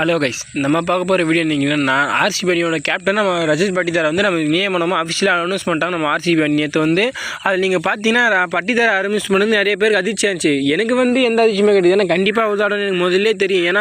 Hello guys நம்ம பார்க்க போகிற வீடியோ நீங்கள் ஆர்சிபி அணியோட கேப்டன் நம்ம ரஜத் பட்டிதாரை வந்து நம்ம நியமனமாக அஃபிஷியலாக அனௌன்ஸ் பண்ணிட்டாங்க. நம்ம ஆர்சிபி நேற்று வந்து அது நீங்கள் பார்த்தீங்கன்னா ர- பட்டிதாரை அனௌன்ஸ் பண்ணது நிறைய பேருக்கு அதிர்ச்சி ஆச்சு. எனக்கு வந்து எந்த அதிர்ச்சியுமே கிடையாது. ஏன்னா கண்டிப்பாக உதாரணம் எனக்கு முதல்லே தெரியும். ஏன்னா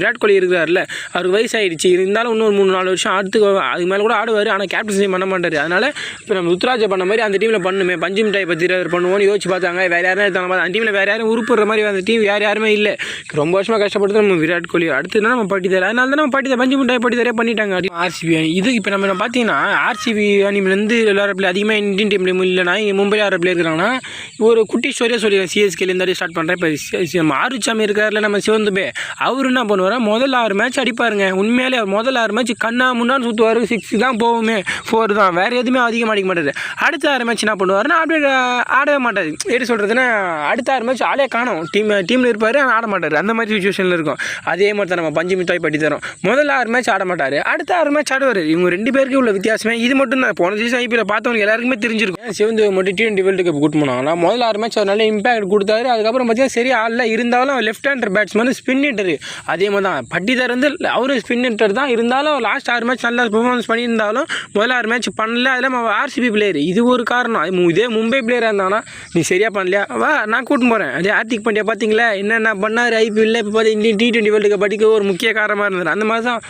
விராட் கோலி இருக்கிறார்ல அவருக்கு வயசாகிடுச்சு இருந்தாலும் இன்னொரு மூணு நாலு வருஷம் அடுத்து அதுக்கு மேலே கூட ஆடுவார். ஆனால் கேப்டன்சி பண்ண மாட்டார். அதனால் இப்போ நம்ம ருத்ராஜை பண்ண மாதிரி அந்த டீமில் பண்ணுமே. பஞ்சு மிட்டாய் பற்றி பண்ணுவோம்னு யோசிச்சு பார்த்தாங்க. வேறு யாரும் எடுத்தாங்க பார்த்தா அந்த டீமில் வேறு யாரும் உருப்புற மாதிரி அந்த டீம் வேறு யாருமே இல்லை. ரொம்ப வருஷமாக கஷ்டப்பட்டு நம்ம விராட் கோலி அடுத்து என்ன நம்ம பட்டிதார் அதனால தான் நம்ம பட்டிதார் பஞ்சு மிட்டாய் பட்டிதாரே பண்ணிட்டாங்க. ஆர்சிபி அணி. இது இப்போ நம்ம பார்த்தீங்கன்னா ஆர்சிபி அணிலேருந்து எல்லாரும் பிள்ளை அதிகமாக இந்தியன் டீம்லேயும் இல்லைனா மும்பையில் ஆறு பிளேயர் இருக்கிறாங்கன்னா ஒரு குட்டி ஸ்டோரியாக சொல்லிடுறேன் சிஎஸ்கேலேருந்து ஸ்டார்ட் பண்ணுறேன் இப்போ மாருச்சாமி இருக்கார்ல நம்ம சிவந்துபே. அவர் என்ன பண்ணுவார்? முதல் ஆறு மேட்ச் அடிப்பாருங்க. உண்மையிலே அவர் முதல் ஆறு மேட்ச் கண்ணா முன்னான்னு சுற்றுவார் சிக்ஸ் தான் போகுமே. ஃபோர் தான். வேறு எதுவுமே அதிகமாக அடிக்க மாட்டார். அடுத்த ஆறு மேட்ச் என்ன பண்ணுவாருன்னா அப்படியே ஆடவே மாட்டார். எப்படி சொல்கிறதுன்னா அடுத்த ஆறு மேட்ச் ஆளே காணும். டீம் டீமில் இருப்பார் ஆனால் ஆட மாட்டார். அந்த மாதிரி சுச்சுவேஷனில் இருக்கும். அதே மாதிரி தான் நம்ம பஞ்சு மிட்டாய் பட்டி தரோம். முதல்ல ஆறு மேட்ச் ஆட மாட்டார். அடுத்த ஆறு மேட்ச் ஆடுவார். இவங்க ரெண்டு பேருக்கு உள்ள வித்தியாசமே. இது மட்டும் தான் போன சீசன் ஐபிஎல் பார்த்தவங்க எல்லாருக்குமே தெரிஞ்சிருக்கும். சிவந்து மட்டும் டி டுவெண்ட்டி வேர்ல்டு கப் கூட்டு போனாங்களா? முதல்ல ஆறு மேட்ச் அவர் நல்ல இம்பாக்ட் கொடுத்தாரு. அதுக்கப்புறம் பார்த்தீங்கன்னா சரி ஆடல இருந்தாலும் left hander batsman spin hitter அதே மாதிரி தான் பட்டிதார் வந்து அவரும் ஸ்பின் ஹிட்டர் தான். இருந்தாலும் லாஸ்ட் ஆறு மேட்ச் நல்லா பெர்ஃபார்மன்ஸ் பண்ணியிருந்தாலும் முதல்ல ஆறு மேட்ச் பண்ணல. அதில் அவன் ஆர்சிபி பிளேயர் இது ஒரு காரணம். இதே மும்பை பிளேயராக இருந்தானா நீ சரியாக பண்ணலையா? வா நான் கூட்டின்னு போகிறேன் அதே ஹார்திக் பாண்டியா பார்த்தீங்களா என்னென்ன பண்ணார் ஐபிஎல்ல இப்போ பார்த்து Indian T twenty world cup படிக்க ஒரு முக்கிய காரணமாக இருந்தது. அந்த மாதிரி தான்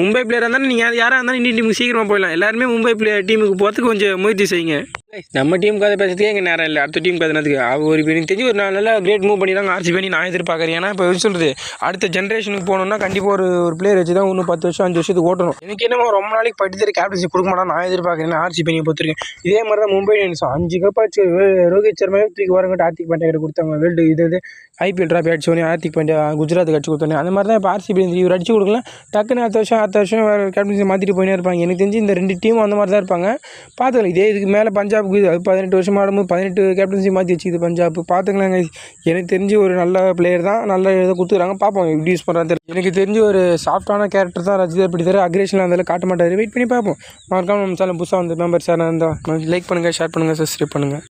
மும்பை பிளேயராக இருந்தாலும் நீங்கள் யாராக இருந்தாலும் இந்தியன் டீமுக்கு சீக்கிரமாக போயிடலாம். எல்லாருமே மும்பை பிளேயர் டீமுக்கு போகிறதுக்கு கொஞ்சம் முயற்சி செய்யுங்க. நம்ம டீம் கதை பேசுறதுக்கே எங்கள் நேரம் இல்லை. அடுத்த டீம் டீமுக்கு அவர் ஒரு எனக்கு தெரிஞ்சு ஒரு நல்ல கிரேட் மூவ் பண்ணிடுறாங்க ஆர்சி பண்ணி நான் எதிர்பார்க்குறேன். ஏன்னா இப்போ எப்படி சொல்கிறது அடுத்த ஜென்ரேஷனுக்கு போகணும்னா கண்டிப்பாக ஒரு ஒரு பிளேயர் வச்சு தான் இன்னும் பத்து வருஷம் அஞ்சு வருஷத்துக்கு ஓட்டணும். எனக்கு என்னமோ ரொம்ப நாளைக்கு பட்டி கேப்டன்சி கொடுக்க மாட்டா நான் எதிர்பார்க்குறேன். ஆர்சி பண்ணி பொறுத்திருக்கேன் இதே மாதிரி தான் மும்பை இந்தியன்ஸ். அஞ்சு கப் ஆச்சு ரோஹித் சர்மாவே தூக்கி வரங்கிட்ட ஆர்த்திக் பாண்டியா கிட்ட கொடுத்தாங்க. வேர்ல்டு இது இது. ஐபிஎல் ட்ராஃபி அடிச்சு ஆர்த்திக் பாண்டியா குஜராத்துக்கு அடிச்சு கொடுத்தோன்னே அந்த மாதிரி தான் இப்போ ஆர்சிபி இவர் அடிச்சு கொடுக்கல. டக்குன்னு அடுத்த வருஷம் அடுத்த வருஷம் வேறு கேப்டன்சி மாற்றிட்டு போயினே இருப்பாங்க. எனக்கு தெரிஞ்சு இந்த ரெண்டு டீமும் அந்த மாதிரி தான் இருப்பாங்க. பார்த்துக்கலாம். இதே இதுக்கு மேலே பஞ்சாப் பஞ்சாபுக்கு இது அது பதினெட்டு வருஷம் ஆடும்போது பதினெட்டு கேப்டன்சி மாற்றி வச்சுக்குது பஞ்சாப். பார்த்துக்கலாங்க. எனக்கு தெரிஞ்சு ஒரு நல்ல பிளேயர் தான். நல்ல இதை கொடுத்துருக்காங்க. பார்ப்போம் எப்படி யூஸ் பண்ணுறாங்க தெரியல. எனக்கு தெரிஞ்சு ஒரு சாஃப்டான கேரக்டர் தான் ரஜிதர் இப்படி தர அக்ரேஷனில் அதில் காட்ட மாட்டார். வெயிட் பண்ணி பார்ப்போம். மறக்காமல் நம்ம சேனல் புதுசாக வந்து மெம்பர் சேனல் இருந்தால் லைக் பண்ணுங்கள் ஷேர் பண்ணுங்கள் சப்ஸ்கிரைப் பண்ணுங்கள்